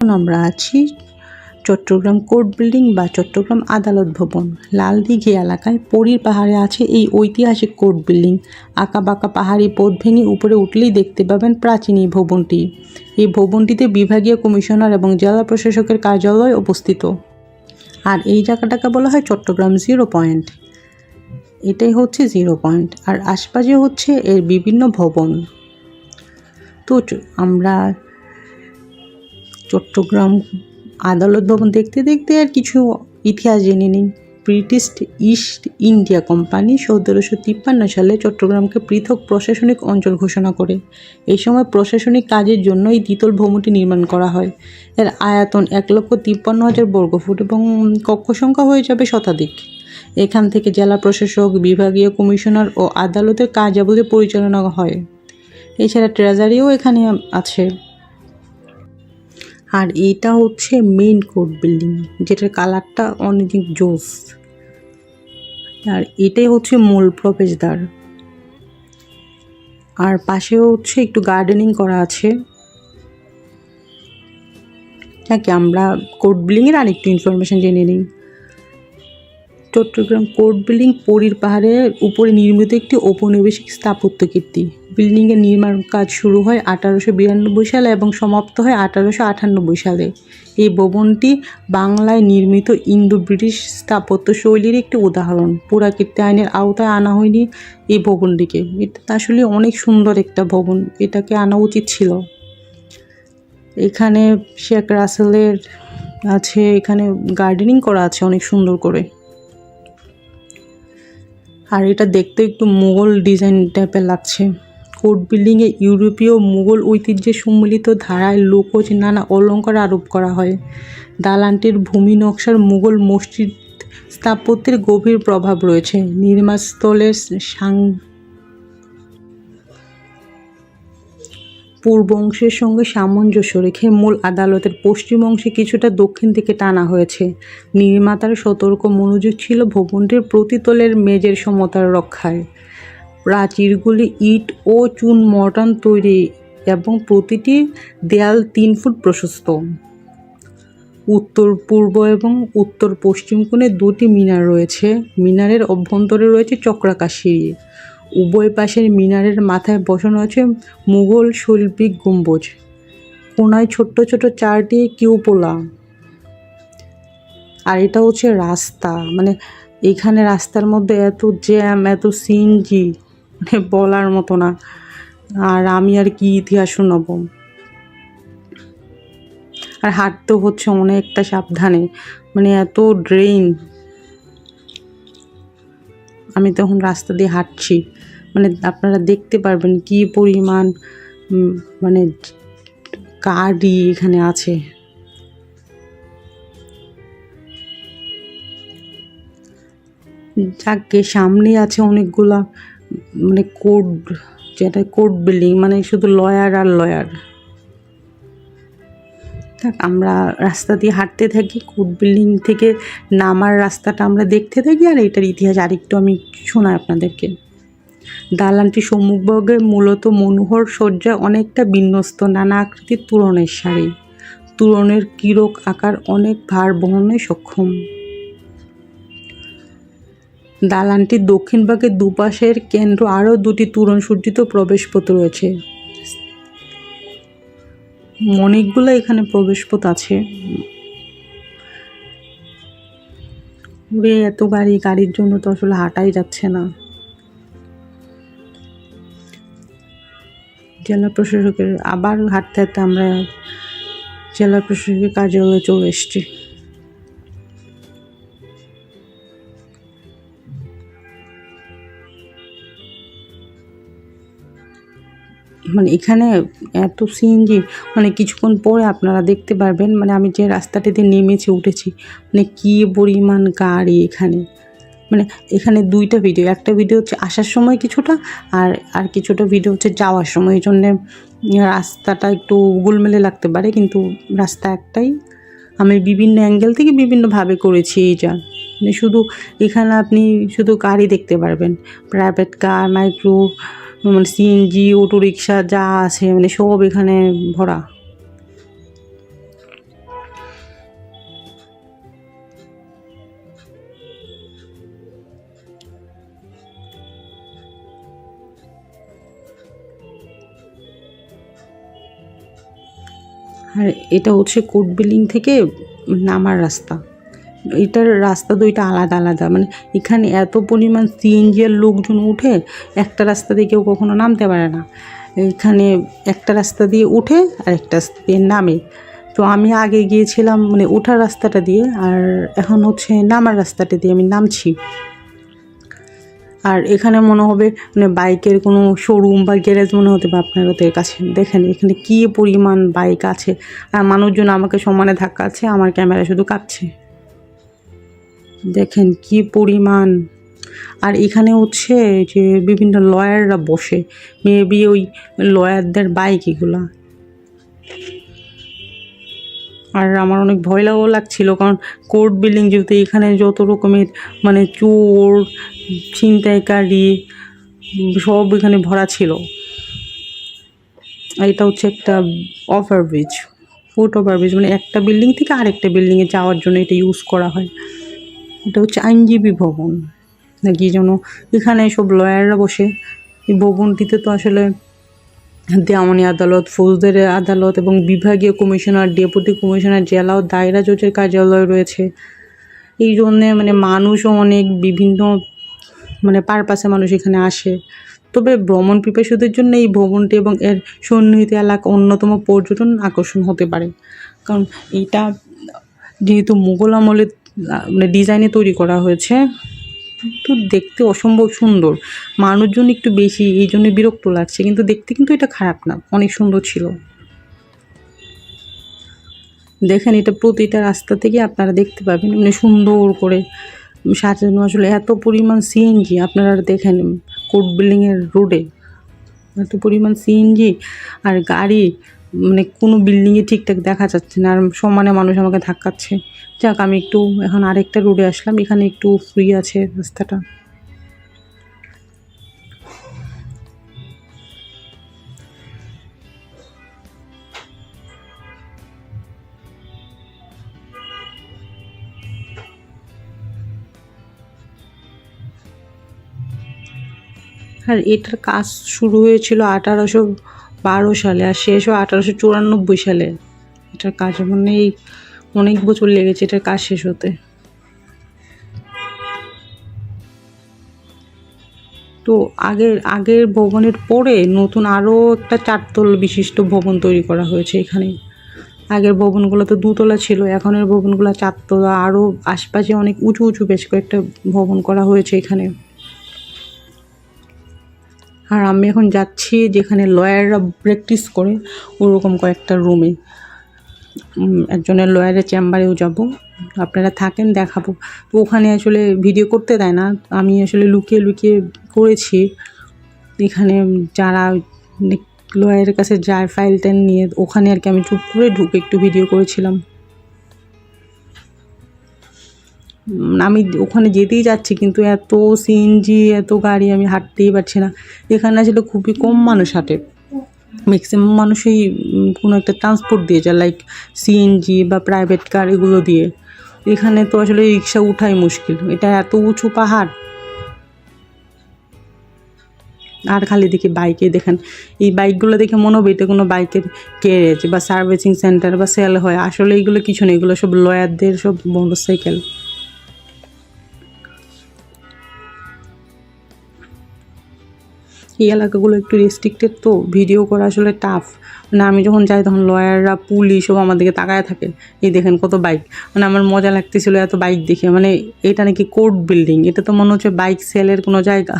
আমরা আছি Chittagong court building বা চট্টগ্রাম আদালত ভবন। লালদিঘি এলাকায় পরীর পাহাড়ে আছে এই ঐতিহাসিক কোর্ট বিল্ডিং। আঁকা বাঁকা পাহাড়ি পথ ভেঙে উপরে উঠলেই দেখতে পাবেন প্রাচীন এই ভবনটি। এই ভবনটিতে বিভাগীয় কমিশনার এবং জেলা প্রশাসকের কার্যালয় অবস্থিত। আর এই জায়গাটাকে বলা হয় চট্টগ্রাম জিরো পয়েন্ট। এটাই হচ্ছে জিরো পয়েন্ট। আর আশপাশে হচ্ছে এর বিভিন্ন ভবন। তো আমরা চট্টগ্রাম আদালত ভবন দেখতে দেখতে আর কিছু ইতিহাস জেনে নিন। ব্রিটিশ ইস্ট ইন্ডিয়া কোম্পানি সতেরোশো তিপ্পান্ন সালে চট্টগ্রামকে পৃথক প্রশাসনিক অঞ্চল ঘোষণা করে। এই সময় প্রশাসনিক কাজের জন্য এই দ্বিতল ভবনটি নির্মাণ করা হয়। এর আয়তন এক লক্ষ তিপ্পান্ন হাজার বর্গফুট এবং কক্ষ সংখ্যা হয়ে যাবে শতাধিক। এখান থেকে জেলা প্রশাসক, বিভাগীয় কমিশনার ও আদালতের কার্যাবলী পরিচালনা হয়। এছাড়া ট্রেজারিও এখানে আছে। আর এটা হচ্ছে মেন কোর্ট বিল্ডিং যেটার কালারটা অনেক জোস। আর এটাই হচ্ছে মূল প্রবেশদ্বার। আর পাশেও হচ্ছে একটু গার্ডেনিং করা আছে। যাকে, আমরা কোর্ট বিল্ডিংয়ের আরেকটু ইনফরমেশন জেনে নিই। চট্টগ্রাম কোর্ট বিল্ডিং পরীর পাহাড়ের উপরে নির্মিত একটি ঔপনিবেশিক স্থাপত্য কীর্তি। বিল্ডিংয়ের নির্মাণ কাজ শুরু হয় আঠারোশো বিরানব্বই সালে এবং সমাপ্ত হয় আঠারোশো আটানব্বই সালে। এই ভবনটি বাংলায় নির্মিত ইন্দো ব্রিটিশ স্থাপত্য শৈলীর একটি উদাহরণ। পুরাকীর্তি আইনের আওতায় আনা হয়নি এই ভবনটিকে। এটা আসলে অনেক সুন্দর একটা ভবন, এটাকে আনা উচিত ছিল। এখানে শেখ রাসেলের আছে, এখানে গার্ডেনিং করা আছে অনেক সুন্দর করে। আর এটা দেখতে একটু মুঘল ডিজাইন টাইপের লাগছে। কোর্ট বিল্ডিংয়ে ইউরোপীয় মুঘল ঐতিহ্যের সম্মিলিত ধারায় লোকজ নানা অলংকার আরোপ করা হয়। দালানটির ভূমি নকশার মুঘল মসজিদ স্থাপত্যের গভীর প্রভাব রয়েছে। নির্মাণস্থলের সাং পূর্ব অংশের সঙ্গে সামঞ্জস্য রেখে মূল আদালতের পশ্চিম অংশে কিছুটা দক্ষিণ থেকে টানা হয়েছে। নির্মাতার সতর্ক মনোযোগ ছিল ভবনটির প্রতিতলের মেজের সমতার রক্ষায়। প্রাচীরগুলি ইট ও চুন মর্টান তৈরি এবং প্রতিটি দেয়াল তিন ফুট প্রশস্ত। উত্তর, পূর্ব এবং উত্তর পশ্চিম কোণে দুটি মিনার রয়েছে। মিনারের অভ্যন্তরে রয়েছে চক্রাকার সিঁড়ি উভয় পাশের মিনারের মাথায় বসানো আছে মুঘল শৈল্পিক গম্বুজ। কোনায় ছোট্ট ছোট চারটি কিউপোলা। আর এটা হচ্ছে রাস্তা। মানে এখানে রাস্তার মধ্যে এত জ্যাম, এত সিনজি মানে বলার মতো না। আর আমি আর কি ইতিহাস শোনাবো? আর হাঁটতে হচ্ছে অনেকটা সাবধানে। মানে এত ড্রেন আমি তখন রাস্তা দিয়ে হাঁটছি। মানে আপনারা দেখতে পারবেন কি পরিমাণ মানে গাড়ি এখানে আছে। যাকে সামনে আছে অনেকগুলা মানে কোর্ট যেটা কোর্ট বিল্ডিং মানে শুধু লয়ার আর লয়ার থাক, আমরা রাস্তা দিয়ে হাঁটতে থাকি কোর্ট বিল্ডিং থেকে নামার রাস্তাটা আমরা দেখতে থাকি, আর এটার ইতিহাস আরেকটু আমি শোনাই আপনাদেরকে। দালানটি সম্মুখভাগে মূলত মনোহর সজ্জা অনেকটা বিন্যস্ত, নানা আকৃতির তুরণের শাড়ি। তুরণের কিরক আকার অনেক ভার বহনে সক্ষম। দালানটির দক্ষিণ ভাগে দুপাশের কেন্দ্র আরও দুটি তুরণ সজ্জিত প্রবেশপথ রয়েছে। অনেকগুলো এখানে প্রবেশপথ আছে। এত গাড়ি, গাড়ির জন্য তো আসলে হাঁটাই যাচ্ছে না। জেলা প্রশাসকের, আবার হাঁটতে হাঁটতে আমরা জেলা প্রশাসকের কার্যালয়ে চলে এসেছি। মানে এখানে এত সিএনজি মানে কিছুক্ষণ পরে আপনারা দেখতে পারবেন মানে আমি যে রাস্তাটিতে নেমেছি, উঠেছি মানে কী পরিমাণ গাড়ি এখানে। মানে এখানে দুইটা ভিডিও একটা ভিডিও হচ্ছে আসার সময় কিছুটা, আর আর কিছুটা ভিডিও হচ্ছে যাওয়ার সময়। এই জন্যে রাস্তাটা একটু গোলমেলে লাগতে পারে, কিন্তু রাস্তা একটাই। আমি বিভিন্ন অ্যাঙ্গেল থেকে বিভিন্নভাবে করেছি এইটা মানে শুধু এখানে আপনি শুধু গাড়ি দেখতে পারবেন। প্রাইভেট কার মাইক্রো মানে সিএনজি অটো রিক্সা যা আছে মানে সব এখানে ভরা। আর এটা হচ্ছে কোটবিলিং থেকে নামার রাস্তা। এটার রাস্তা দুইটা আলাদা আলাদা। মানে এখানে এত পরিমাণ সিএনজি এর লোকজন উঠে, একটা রাস্তা দিয়ে কেউ কখনো নামতে পারে না। এখানে একটা রাস্তা দিয়ে উঠে আর একটা রাস্তা দিয়ে নামে। তো আমি আগে গিয়েছিলাম মানে ওঠার রাস্তাটা দিয়ে আর এখন হচ্ছে নামার রাস্তাটা দিয়ে আমি নামছি। আর এখানে মনে হবে মানে বাইকের কোনো শোরুম বা গ্যারেজ মনে হতে পারে আপনাদের কাছে। দেখেন এখানে কী পরিমাণ বাইক আছে। আর মানুষজন আমাকে সমানে ধাক্কাচ্ছে আমার ক্যামেরা শুধু কাঁপছে। দেখেন কি পরিমাণ। আর এখানে হচ্ছে যে বিভিন্ন লয়াররা বসে মেবি ওই লয়ারদের বাইক এগুলা। আর আমার অনেক ভয় লাগাও লাগছিল, কারণ কোর্ট বিল্ডিং যেহেতু এখানে যত রকমের মানে চোর, ছিনতাইকারী, সব এখানে ভরা ছিল। আর এটা হচ্ছে একটা over bridge foot over bridge মানে একটা বিল্ডিং থেকে আরেকটা বিল্ডিংয়ে যাওয়ার জন্য এটা ইউজ করা হয়। এটা হচ্ছে আইনজীবী ভবন। নাকি যেন এখানে সব লয়াররা বসে। এই ভবনটিতে তো আসলে দেওয়ানি আদালত ফৌজদারি আদালত এবং বিভাগীয় কমিশনার ডেপুটি কমিশনার জেলা ও দায়রা জজের কার্যালয় রয়েছে। এই জন্যে মানে মানুষও অনেক বিভিন্ন মানে পারপাসে মানুষ এখানে আসে। তবে ভ্রমণ পিপাসুদের জন্য এই ভবনটি এবং এর সন্নিহিত এলাকা অন্যতম পর্যটন আকর্ষণ হতে পারে। কারণ এটা যেহেতু মুঘল আমলে আহ, মানে ডিজাইনে তৈরি করা হয়েছে। কিন্তু দেখতে অসম্ভব সুন্দর। মানুষজন একটু বেশি, এই জন্য বিরক্ত লাগছে। কিন্তু দেখতে কিন্তু এটা খারাপ না, অনেক সুন্দর ছিল। দেখেন, এটা প্রতিটা রাস্তা থেকে আপনারা দেখতে পাবেন মানে সুন্দর করে সাজানো। আসলে এত পরিমাণ সিএনজি আপনারা দেখেন কোর্ট বিল্ডিংয়ের রোডে। এত পরিমাণ সিএনজি আর গাড়ি মানে কোনো বিল্ডিংয়ে ঠিকঠাক দেখা যাচ্ছে না। আর সমানে মানুষ আমাকে ধাক্কাচ্ছে। যাক, আমি একটু এখন আরেকটা রোডে আসলাম। এখানে একটু ফ্রি আছে রাস্তাটা। আর এটার কাজ শুরু হয়েছিল আঠারোশো বারো সালে আর শেষ হয় আঠারোশো চুরানব্বই সালে। এটার কাজ মানে এই অনেক বছর লেগেছে এটার কাজ শেষ হতে। তো আগের আগের ভবনের পরে নতুন আরও একটা চারতল বিশিষ্ট ভবন তৈরি করা হয়েছে এখানে। আগের ভবনগুলো তো দুতলা ছিল, এখনের ভবনগুলো চারতলা আরও আশপাশে অনেক উঁচু উঁচু বেশ কয়েকটা ভবন করা হয়েছে এখানে। আর আমি এখন যাচ্ছি যেখানে লয়াররা প্র্যাকটিস করে, ওরকম কয়েকটা রুমে একজনের লয়ারের চেম্বারেও যাব। আপনারা থাকেন, দেখাবো। তো ওখানে আসলে ভিডিও করতে দেয় না। আমি আসলে লুকিয়ে লুকিয়ে করেছি। এখানে যারা লয়ারের কাছে যায় ফাইল টাইল নিয়ে, ওখানে আর কি আমি চুপ করে ঢুকে একটু ভিডিও করেছিলাম। আমি ওখানে যেতেই যাচ্ছি কিন্তু এত সিএনজি এত গাড়ি আমি হাঁটতেই পারছি না। এখানে আসলে খুবই কম মানুষ হাঁটে। ম্যাক্সিমাম মানুষই কোনো একটা ট্রান্সপোর্ট দিয়ে যায় লাইক সিএনজি বা প্রাইভেট কার এগুলো দিয়ে। এখানে তো আসলে রিক্সা উঠাই মুশকিল, এটা এত উঁচু পাহাড়। আর খালি দেখি বাইকে দেখেন, এই বাইকগুলো দেখে মনে হবে এটা কোনো বাইকের গ্যারেজ বা সার্ভিসিং সেন্টার বা সেল হয়। আসলে এগুলো কিছু নেই এগুলো সব লয়ারদের সব মোটরসাইকেল এই এলাকাগুলো একটু রেস্ট্রিক্টেড তো ভিডিও করা আসলে টাফ মানে আমি যখন যাই তখন লয়াররা পুলিশ সব আমার দিকে তাকায় থাকে। এই দেখেন কত বাইক মানে আমার মজা লাগতেছিল এত বাইক দেখে। মানে এটা নাকি কোর্ট বিল্ডিং এটা তো মনে হচ্ছে বাইক সেলের কোনো জায়গা।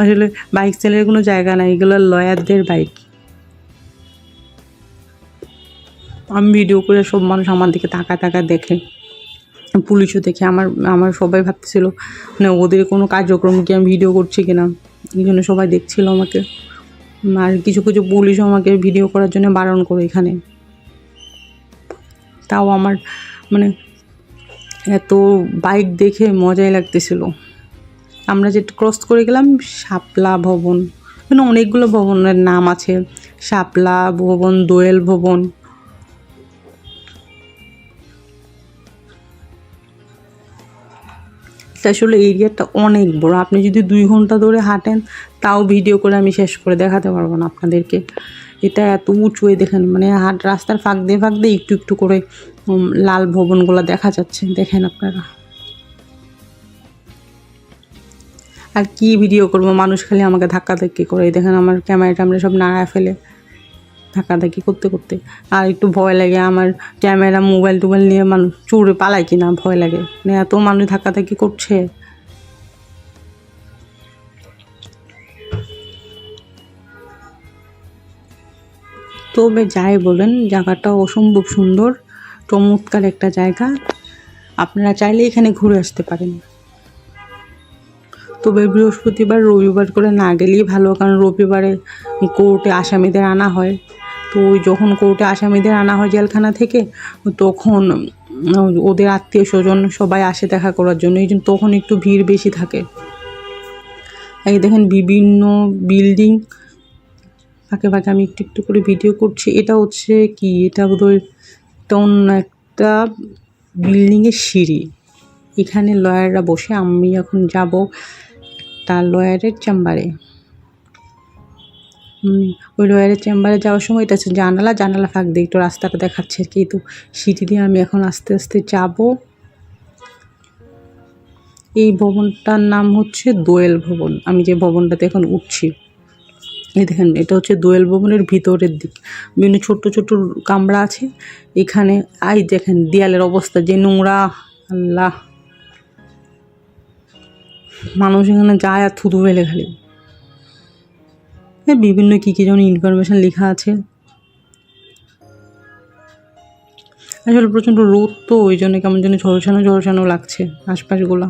আসলে বাইক সেলের কোনো জায়গা না, এগুলো লয়ারদের বাইক আমি ভিডিও করে সব মানুষ আমার দিকে তাকা তাকা দেখে। পুলিশও দেখে। আমার আমার সবাই ভাবতেছিল মানে ওদের কোনো কার্যক্রম কি আমি ভিডিও করছি কিনা? এই জন্য সবাই দেখছিল আমাকে। আর কিছু কিছু পুলিশও আমাকে ভিডিও করার জন্য বারণ করে এখানে। তাও আমার মানে এত বাইক দেখে মজাই লাগতেছিল। আমরা যেটা ক্রস করে গেলাম, শাপলা ভবন। মানে অনেকগুলো ভবনের নাম আছে। শাপলা ভবন, দোয়েল ভবন। আসলে এরিয়াটা অনেক বড়। আপনি যদি দুই ঘণ্টা ধরে হাঁটেন, তাও ভিডিও করে আমি শেষ করে দেখাতে পারব না আপনাদেরকে। এটা এত উঁচু এই দেখেন মানে হাট, রাস্তার ফাঁক দিয়ে ফাঁক দিয়ে একটু একটু করে লাল ভবনগুলো দেখা যাচ্ছে। দেখেন আপনারা। আর কি ভিডিও করব? মানুষ খালি আমাকে ধাক্কা ধাক্কি করে। দেখেন আমার ক্যামেরা ট্যামেরা সব নাড়া ফেলে। ধাক্কাধাক্কি করতে করতে। আর একটু ভয় লাগে আমার ক্যামেরা, মোবাইল টোবাইল নিয়ে মানুষ চুরে পালায় কিনা, ভয় লাগে। মানে এত মানুষ ধাক্কাধাক্কি করছে। তবে যাই বলেন, জায়গাটা অসম্ভব সুন্দর, চমৎকার একটা জায়গা। আপনারা চাইলে এখানে ঘুরে আসতে পারেন। তবে বৃহস্পতিবার, রবিবার করে না গেলেই ভালো, কারণ রবিবারে কোর্টে আসামিদের আনা হয়। তো যখন কোর্টে আসামিদের আনা হয় জেলখানা থেকে, তখন ওদের আত্মীয় স্বজন সবাই আসে দেখা করার জন্য। এই জন্য তখন একটু ভিড় বেশি থাকে। এই দেখেন বিভিন্ন বিল্ডিং। ফাঁকে ফাঁকে আমি একটু একটু করে ভিডিও করছি। এটা হচ্ছে কি? এটা বোধহয় অন্য একটা বিল্ডিংয়ের সিঁড়ি। এখানে লয়াররা বসে, আমি এখন যাব একটা লয়ারের চেম্বারে। ওই লয়ারের চেম্বারে যাওয়ার সময় এটা হচ্ছে জানালা জানালা ফাঁক দিয়ে একটু রাস্তাটা দেখাচ্ছে কিন্তু সিঁড়ি দিয়ে আমি এখন আস্তে আস্তে যাব। এই ভবনটার নাম হচ্ছে দোয়েল ভবন। আমি যে ভবনটাতে এখন উঠছি, এই দেখেন, এটা হচ্ছে দোয়েল ভবনের ভিতরের দিক। বিভিন্ন ছোট্ট ছোট্ট কামরা আছে, এখানে, আই দেখেন দেয়ালের অবস্থা যে নোংরা, আল্লাহ। মানুষ এখানে যায় আর থুতু ফেলে খালি। বিভিন্ন কী কী যেমন ইনফরমেশন লেখা আছে। আসলে প্রচণ্ড রোদ তো, ওই জন্য কেমন যেন ঝলসানো ঝলসানো লাগছে আশপাশগুলো।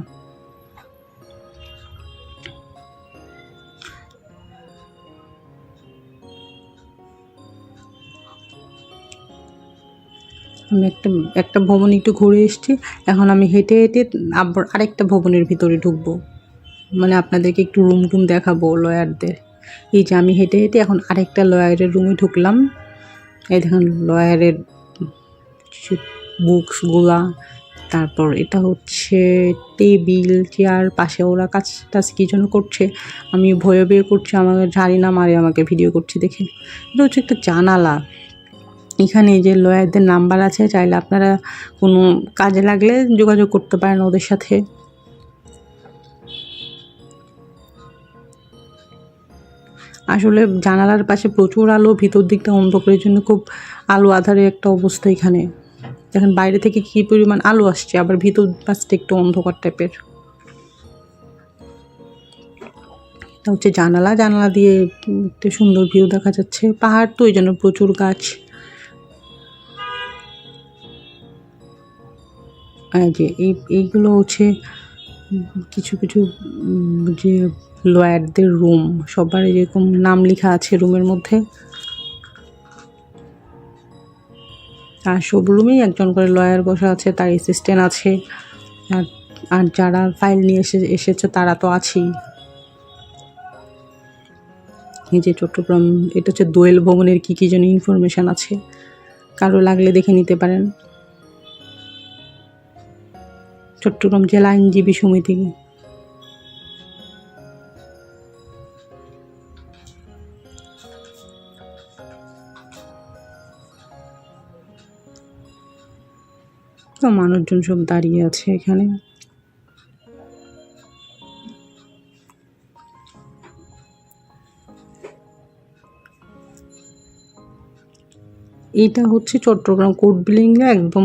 আমি একটা একটা ভবন একটু ঘুরে এসেছি। এখন আমি হেঁটে হেঁটে আবার আরেকটা ভবনের ভিতরে ঢুকবো। মানে আপনাদেরকে একটু রুম টুম দেখাবো লয়ারদের এই যে আমি হেঁটে হেঁটে এখন আরেকটা লয়ারের রুমে ঢুকলাম। এই দেখেন লয়ারের বুকসগুলা তারপর এটা হচ্ছে টেবিল চেয়ার পাশে ওরা কাজ টাজ কী জন্য করছে। আমি ভয়ে বের করছি, আমাকে ঝাড়ি না মারে আমাকে ভিডিও করছি দেখে। এটা হচ্ছে একটা জানালা। এখানে যে লয়ারদের নাম্বার আছে, চাইলে আপনারা কোনো কাজে লাগলে যোগাযোগ করতে পারেন ওদের সাথে। আসলে জানালার পাশে প্রচুর আলো, ভিতর দিকটা অন্ধকারের জন্য খুব আলো আধারে একটা অবস্থা এখানে। দেখেন বাইরে থেকে কী পরিমাণ আলো আসছে, আবার ভিতর পাশটা একটু অন্ধকার টাইপের। এটা হচ্ছে জানালা জানালা দিয়ে একটা সুন্দর ভিউ দেখা যাচ্ছে। পাহাড় তো ওই জন্য প্রচুর গাছ। এই যে এইগুলো হচ্ছে কিছু কিছু যে লয়ারদের রুম, সবার এরকম নাম লেখা আছে রুমের মধ্যে। আর সব রুমেই একজন করে লয়ার বসা আছে, তার অ্যাসিস্ট্যান্ট আছে। আর যারা ফাইল নিয়ে এসে, এসেছে তারা তো আছেই। এই যে চট্টগ্রাম, এটা হচ্ছে দোয়েল ভবনের কী কী যেন ইনফরমেশান আছে। কারও লাগলে দেখে নিতে পারেন। চট্টগ্রাম জেলা আইনজীবী সমিতি। তো মানুষজন সব দাঁড়িয়ে আছে এখানে। এটা হচ্ছে চট্টগ্রাম কোর্ট বিল্ডিংয়ে একদম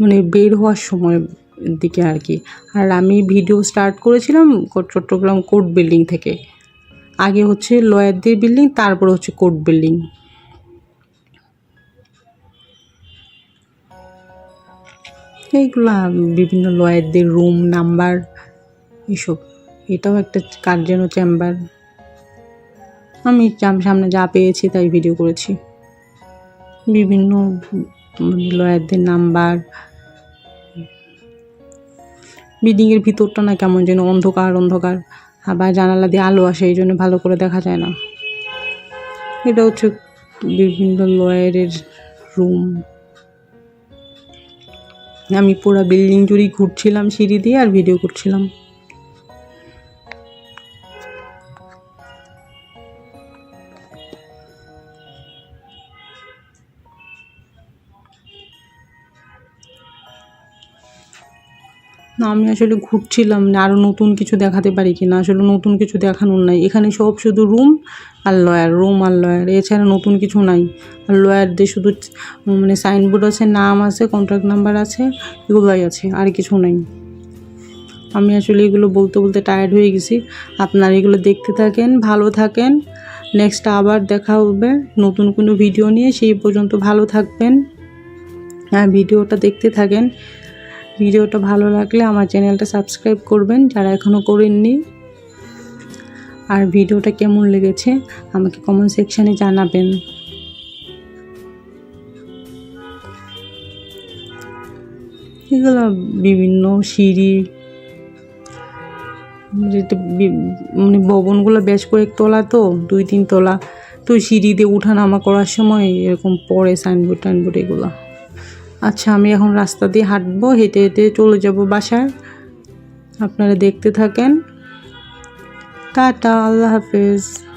মানে বের হওয়ার সময়। দিকে আর কি। আর আমি ভিডিও স্টার্ট করেছিলাম চট্টগ্রাম কোর্ট বিল্ডিং থেকে। আগে হচ্ছে লয়ারদের বিল্ডিং তারপর হচ্ছে কোর্ট বিল্ডিং এইগুলা বিভিন্ন লয়ারদের রুম নাম্বার এসব। এটাও একটা কার যেন চেম্বার আমি সামনে যা পেয়েছি তাই ভিডিও করেছি। বিভিন্ন লয়ারদের নাম্বার বিল্ডিংয়ের ভিতরটা না কেমন যেন অন্ধকার অন্ধকার। আবার জানালা দিয়ে আলো আসে, এই জন্য ভালো করে দেখা যায় না। এটা হচ্ছে বিভিন্ন লয়ারের রুম। আমি পুরো বিল্ডিং জুড়েই ঘুরছিলাম সিঁড়ি দিয়ে আর ভিডিও করছিলাম। না, আমি আসলে ঘুরছিলাম না আরও নতুন কিছু দেখাতে পারি কি না আসলে নতুন কিছু দেখানোর নাই। এখানে সব শুধু রুম আর লয়ার রুম আর লয়ার এছাড়া নতুন কিছু নাই। আর লয়ারদের শুধু মানে সাইনবোর্ড আছে, নাম আছে কন্ট্রাক্ট নাম্বার আছে, এগুলোই আছে, আর কিছু নাই। আমি আসলে এগুলো বলতে বলতে টায়ার্ড হয়ে গেছি। আপনারা এগুলো দেখতে থাকেন, ভালো থাকেন। নেক্সট আবার দেখা হবে, নতুন কোনো ভিডিও নিয়ে, সেই পর্যন্ত ভালো থাকবেন। হ্যাঁ ভিডিওটা দেখতে থাকেন। ভিডিওটা ভালো লাগলে আমার চ্যানেলটা সাবস্ক্রাইব করবেন, যারা এখনও করেননি। আর ভিডিওটা কেমন লেগেছে, আমাকে কমেন্ট সেকশানে জানাবেন। এগুলো বিভিন্ন সিঁড়ি মানে ভবনগুলো বেশ কয়েক তলা তো দুই তিন তলা। তো সিঁড়ি দিয়ে উঠানামা করার সময় এরকম পড়ে সাইনবোর্ড টাইনবোর্ড এগুলো। আচ্ছা আমি এখন রাস্তা দিয়ে হাঁটবো, হেঁটে হেঁটে চলে যাব বাসায়। আপনারা দেখতে থাকেন। টাটা, আল্লাহ হাফেজ।